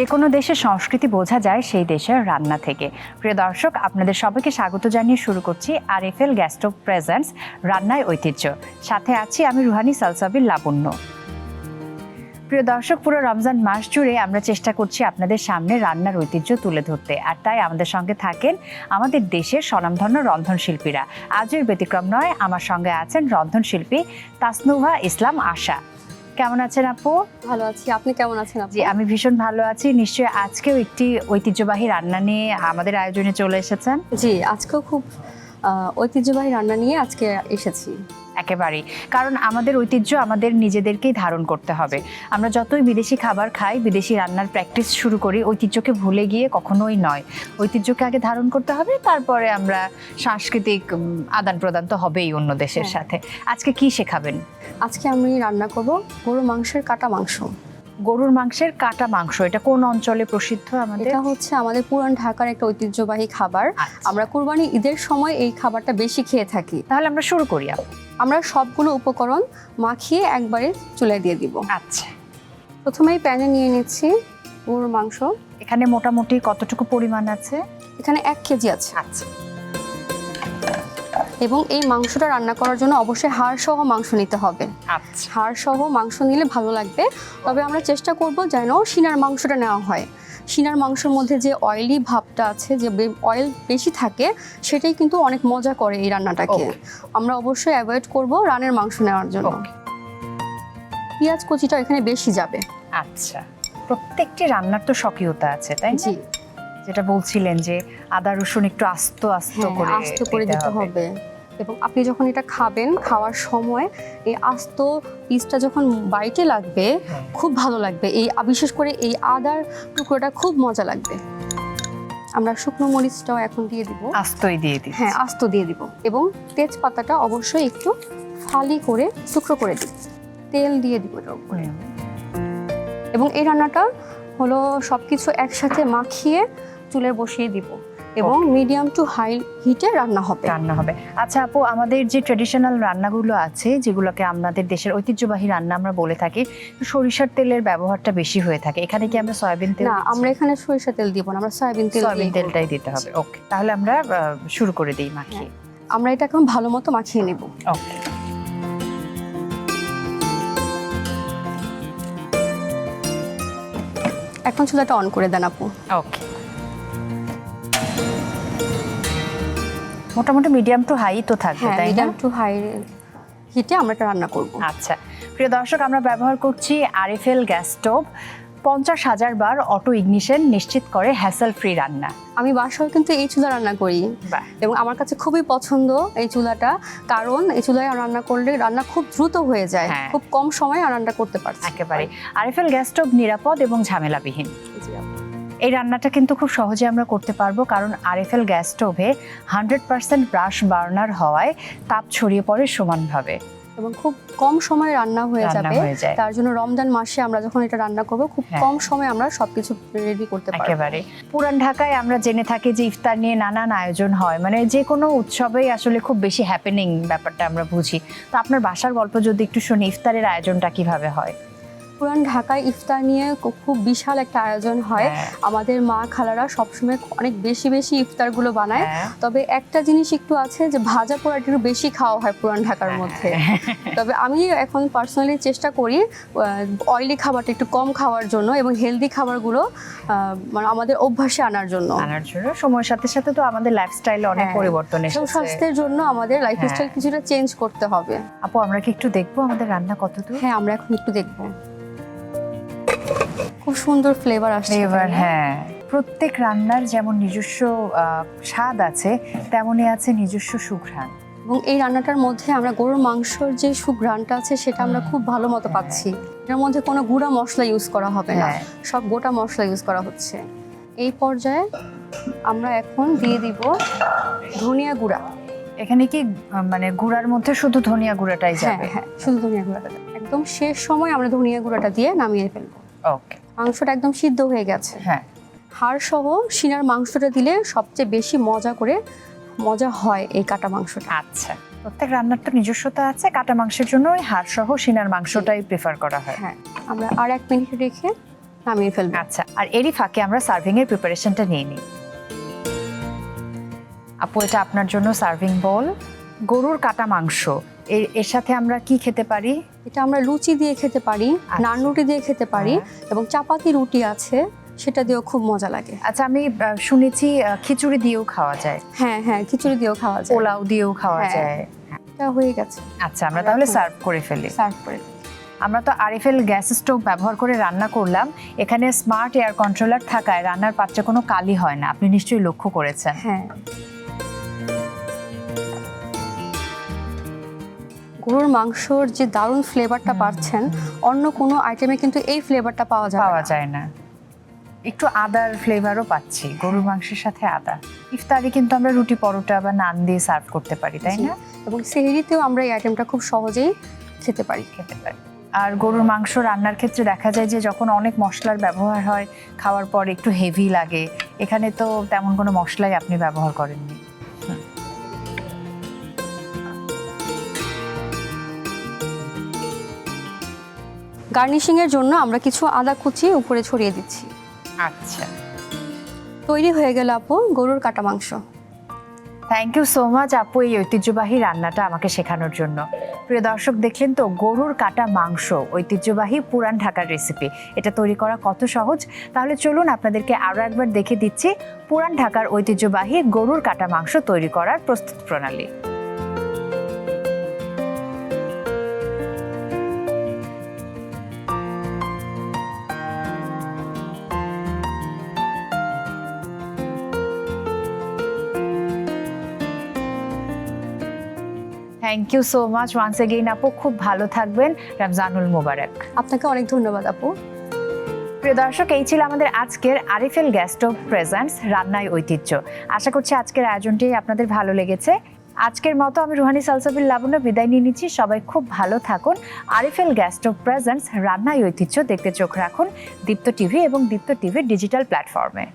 যে কোনো দেশের সংস্কৃতি বোঝা যায় সেই দেশের রান্না থেকে। প্রিয় দর্শক, আপনাদের সবাইকে স্বাগত জানিয়ে শুরু করছি R F L Gastro presents রান্নায় ঐতিহ্য। সাথে আছি আমি রুহানি সালসাবির লাবণ্য। প্রিয় দর্শক, পুরো রমজান মাস জুড়ে আমরা চেষ্টা করছি আপনাদের সামনে রান্নার ঐতিহ্য তুলে ধরতে। আর তাই আমাদের সঙ্গে থাকেন আমাদের দেশের স্বনামধন্য রন্ধনশিল্পীরা আজের ব্যতিক্রম নয়, আমার সঙ্গে আছেন রন্ধনশিল্পী তাসনুভা ইসলাম আশা। কেমন আছেন আপু? ভালো আছি। আপনি কেমন আছেন আপু? জি আমি ভীষণ ভালো আছি। নিশ্চয়ই আজকেও একটি ঐতিহ্যবাহী রান্না নিয়ে আমাদের আয়োজনে চলে এসেছেন। জি আজকেও খুব ঐতিহ্যবাহী রান্না নিয়ে আজকে এসেছি। একেবারেই। কারণ আমাদের ঐতিহ্য আমাদের নিজেদেরকেই ধারণ করতে হবে। আমরা যতই বিদেশি খাবার খাই বিদেশি রান্নার প্র্যাকটিস শুরু করি ঐতিহ্যকে ভুলে গিয়ে কখনোই নয়। ঐতিহ্যকে আগে ধারণ করতে হবে তারপরে আমরা সাংস্কৃতিক আদান প্রদান তো হবেই অন্য দেশের হ্যাঁ। সাথে। আজকে কি শেখাবেন? আজকে আমি রান্না করব গরু মাংসের কাটা মাংস। গরুর মাংসের কাটা মাংস। এটা কোন অঞ্চলে প্রসিদ্ধ আমাদের? এটা হচ্ছে আমাদের পুরান ঢাকার একটা ঐতিহ্যবাহী খাবার। আচ্ছা। আমরা কুরবানি ঈদের সময় এই খাবারটা বেশি খেয়ে থাকি। তাহলে আমরা শুরু করি আমরা সবগুলো উপকরণ মাখিয়ে একবারে চুলে দিয়ে দিব। আচ্ছা। প্রথমেই প্যানে নিয়ে নিচ্ছি গরুর মাংস। এখানে মোটামুটি কতটুকু পরিমাণ আছে? এখানে এক কেজি আছে। আচ্ছা। এবং এই মাংসটা রান্না করার জন্য অবশ্যই হাড় সহ মাংস নিতে হবে। হাড় সহ মাংস নিলে ভালো লাগবে। তবে আমরা চেষ্টা করব যেন সিনার মাংসটা নেওয়া হয়। সিনার মাংসের মধ্যে যে অয়েলি ভাবটা আছে যে অয়েল বেশি থাকে সেটাই কিন্তু অনেক মজা করে এই রান্নাটাকে। আমরা অবশ্যই অ্যাভয়েড করব রানের মাংস নেওয়ার জন্য. পেঁয়াজ কুচিটা এখানে বেশি যাবে। আচ্ছা। প্রত্যেকটি রান্নার তো স্বকীয়তা আছে তাই জি। যেটা বলছিলেন যে আদা রসুন একটু আস্ত আস্ত হ্যাঁ, করে আস্ত করে দিতে হবে। এবং আপনি যখন এটা খাবেন খাওয়ার সময় এই আস্ত পিসটা যখন বাইটে লাগবে হ্যাঁ। খুব ভালো লাগবে। এই বিশেষ করে এই আদার টুকরোটা খুব মজা লাগবে। আমরা শুকনো মরিচটাও এখন দিয়ে দিব। আস্তই দিয়ে দিই হ্যাঁ আস্ত দিয়ে দিব। এবং তেজপাতাটা অবশ্যই একটু ফালি করে টুকরো করে দিব তেল দিয়ে দিব এটার উপরে। এবং এই রান্নাটা হলো সব কিছু একসাথে মাখিয়ে চুলে বসিয়ে দিব। এবং মিডিয়াম টু হাই হিটে রান্না হবে। রান্না হবে। আচ্ছা আপু আমাদের যে ট্রেডিশনাল রান্নাগুলো আছে যেগুলোকে আমাদের দেশের ঐতিহ্যবাহী রান্না আমরা বলে থাকি সরিষার তেলের ব্যবহারটা বেশি হয়ে থাকে। এখানে কি আমরা সয়াবিন তেল না আমরা এখানে সরিষা তেল দিব না আমরা সয়াবিন তেল সয়াবিন তেলটাই দিতে হবে। ওকে তাহলে আমরা শুরু করে দিই মাখিয়ে। আমরা এটা এখন ভালো মতো মাখিয়ে নেব। ওকে এখন চুলাটা অন করে দেন আপু। ওকে মোটামুটি মিডিয়াম টু হাই তো থাকবে হ্যাঁ তাই না? মিডিয়াম টু হাই হিটে আমরা এটা রান্না করব। আচ্ছা প্রিয় দর্শক আমরা ব্যবহার করছি আরএফএল গ্যাস স্টোভ। পঞ্চাশ হাজার বার অটো ইগনিশন নিশ্চিত করে হ্যাসেল ফ্রি রান্না। আমি বাসায় কিন্তু এই চুলা রান্না করি এবং আমার কাছে খুবই পছন্দ এই চুলাটা কারণ এই চুলায় রান্না করলে রান্না খুব দ্রুত হয়ে যায় হ্যাঁ। খুব কম সময়ে রান্না করতে পারছি। একেবারে আরএফএল গ্যাস স্টোভ নিরাপদ এবং ঝামেলাবিহীন। এই রান্নাটা কিন্তু খুব সহজে আমরা করতে পারব কারণ আরএফএল গ্যাস স্টোভে হান্ড্রেড পার্সেন্ট ব্রাশ বার্নার হওয়ায় তাপ ছড়িয়ে পড়ে সমানভাবে। এবং খুব কম সময়ে রান্না হয়ে যাবে। তার জন্য রমজান মাসে আমরা যখন এটা রান্না করব খুব হ্যাঁ। কম সময়ে আমরা সবকিছু রেডি করতে পারব। একেবারে। পুরান ঢাকায় আমরা জেনে থাকি যে ইফতার নিয়ে নানান আয়োজন হয়। মানে যে কোনো উৎসবেই আসলে খুব বেশি হ্যাপেনিং ব্যাপারটা আমরা বুঝি। তো আপনার বাসার গল্প যদি একটু শুনি ইফতারের আয়োজনটা কীভাবে হয়? পুরান ঢাকায় ইফতার নিয়ে খুব বিশাল একটা আয়োজন হয়। হ্যাঁ, আমাদের মা খালারা সবসময় অনেক বেশি বেশি ইফতারগুলো বানায়। হ্যাঁ। তবে একটা জিনিস একটু আছে যে ভাজা পোড়াটা একটু বেশি খাওয়া হয় পুরান ঢাকার মধ্যে। হ্যাঁ। তবে আমি এখন পার্সোনালি চেষ্টা করি অয়েলি খাবারটা একটু কম খাওয়ার জন্য এবং হেলদি খাবারগুলো মানে আমাদের অভ্যাসে আনার জন্য। আনার জন্য। সময়ের সাথে সাথে তো আমাদের লাইফস্টাইলে অনেক। পরিবর্তন এসেছে। সুস্বাস্থ্যের জন্য আমাদের লাইফস্টাইল। কিছুটা চেঞ্জ করতে হবে। আপু আমরা কি একটু দেখব আমাদের রান্না কতদূর? হ্যাঁ আমরা এখন একটু দেখব। খুব সুন্দর ফ্লেভার আসছে ফ্লেভার হ্যাঁ। প্রত্যেক রান্নার যেমন নিজস্ব স্বাদ আছে তেমনই আছে নিজস্ব সুঘ্রাণ। এবং এই রান্নাটার মধ্যে আমরা গরুর মাংসর যে সুঘ্রাণটা আছে সেটা আমরা খুব ভালো মতো পাচ্ছি। এর মধ্যে কোনো গুঁড়া মশলা ইউজ করা হবে না। হ্যাঁ। সব গোটা মশলা ইউজ করা হচ্ছে। এই পর্যায়ে আমরা এখন দিয়ে দিব ধনিয়া গুঁড়া। এখানে কি মানে গুঁড়ার মধ্যে শুধু ধনিয়া গুঁড়াটাই হ্যাঁ যাবে? হ্যাঁ শুধু ধনিয়া গুঁড়াটা। একদম শেষ সময় আমরা ধনিয়া গুঁড়াটা দিয়ে নামিয়ে ফেলব। ওকে মাংসটা একদম সিদ্ধ হয়ে গেছে। হ্যাঁ। হাড় সহ সিনার মাংসটা দিলে সবচেয়ে বেশি মজা করে মজা হয় এই কাটা মাংসটা। আচ্ছা। প্রত্যেক রান্নার তো নিজস্বতা আছে কাটা মাংসের জন্য ওই হাড় সহ সিনার মাংসটাই প্রেফার করা হয়। হ্যাঁ আমরা আর এক মিনিট রেখে নামিয়ে ফেলব। আচ্ছা আর এরই ফাঁকে আমরা সার্ভিং এর প্রিপারেশনটা নিয়ে নিই। আপু এটা আপনার জন্য সার্ভিং বল গরুর কাটা মাংস এর সাথে আমরা কি খেতে পারি? এটা আমরা লুচি দিয়ে খেতে পারি আচ্ছা। নান রুটি দিয়ে খেতে পারি হ্যাঁ। এবং চাপাতি রুটি আছে সেটা দিয়েও খুব মজা লাগে। আচ্ছা আমি শুনেছি খিচুড়ি দিয়েও খাওয়া যায়। হ্যাঁ হ্যাঁ খিচুড়ি দিয়েও খাওয়া যায়। পোলাও দিয়েও খাওয়া হ্যাঁ। যায়। এটা হয়ে গেছে। আচ্ছা আমরা তাহলে সার্ভ করে ফেলি। সার্ভ করে আমরা তো আরএফএল গ্যাস স্টোভ ব্যবহার করে রান্না করলাম। এখানে স্মার্ট এয়ার কন্ট্রোলার থাকায় রান্নার পাত্রে কোনো কালি হয় না। আপনি নিশ্চয়ই লক্ষ্য করেছেন। হ্যাঁ। গরুর মাংসর যে দারুণ ফ্লেভারটা পাচ্ছেন অন্য কোনো আইটেমে কিন্তু এই ফ্লেভারটা পাওয়া যায় পাওয়া যায় না। একটু আদার ফ্লেভারও পাচ্ছি গরুর মাংসের সাথে আদা। ইফতারি কিন্তু আমরা রুটি পরোটা বা নান দিয়ে সার্ভ করতে পারি তাই না? এবং সেহরিতেও আমরা এই আইটেমটা খুব সহজেই খেতে পারি। খেতে পারি। আর গরুর মাংস রান্নার ক্ষেত্রে দেখা যায় যে যখন অনেক মশলার ব্যবহার হয় খাওয়ার পর একটু হেভি লাগে এখানে তো তেমন কোনো মশলাই আপনি ব্যবহার করেননি। গার্নিশিং এর জন্য আমরা কিছু আদা কুচি উপরে ছড়িয়ে দিচ্ছি। আচ্ছা। তৈরি হয়ে গেল আপু গরুর কাটা মাংস। থ্যাংক ইউ সো মাচ আপু এই ঐতিহ্যবাহী রান্নাটা আমাকে শেখানোর জন্য। প্রিয় দর্শক দেখলেন তো গরুর কাটা মাংস ঐতিহ্যবাহী পুরান ঢাকার রেসিপি এটা তৈরি করা কত সহজ? তাহলে চলুন আপনাদেরকে আরও একবার দেখে দিচ্ছি পুরান ঢাকার ঐতিহ্যবাহী গরুর কাটা মাংস তৈরি করার প্রস্তুত প্রণালী। Thank you so much once again আপু খুব ভালো থাকবেন। রমজানুল মোবারক। আপনাকে অনেক ধন্যবাদ আপু। প্রিয় দর্শক এই ছিল আমাদের আজকের আরিফেল গ্যাস্টোভ প্রেজেন্টস রান্নায় ঐতিহ্য। আশা করছি আজকের আয়োজনটি আপনাদের ভালো লেগেছে। আজকের মতো আমি রুহানি সালসাবিল লাবণ্য বিদায় নিয়ে নিচ্ছি। সবাই খুব ভালো থাকুন। আরিফেল গ্যাস্টোভ প্রেজেন্টস রান্নায় ঐতিহ্য দেখতে চোখ রাখুন দীপ্ত টিভি এবং দীপ্ত টিভির ডিজিটাল প্ল্যাটফর্মে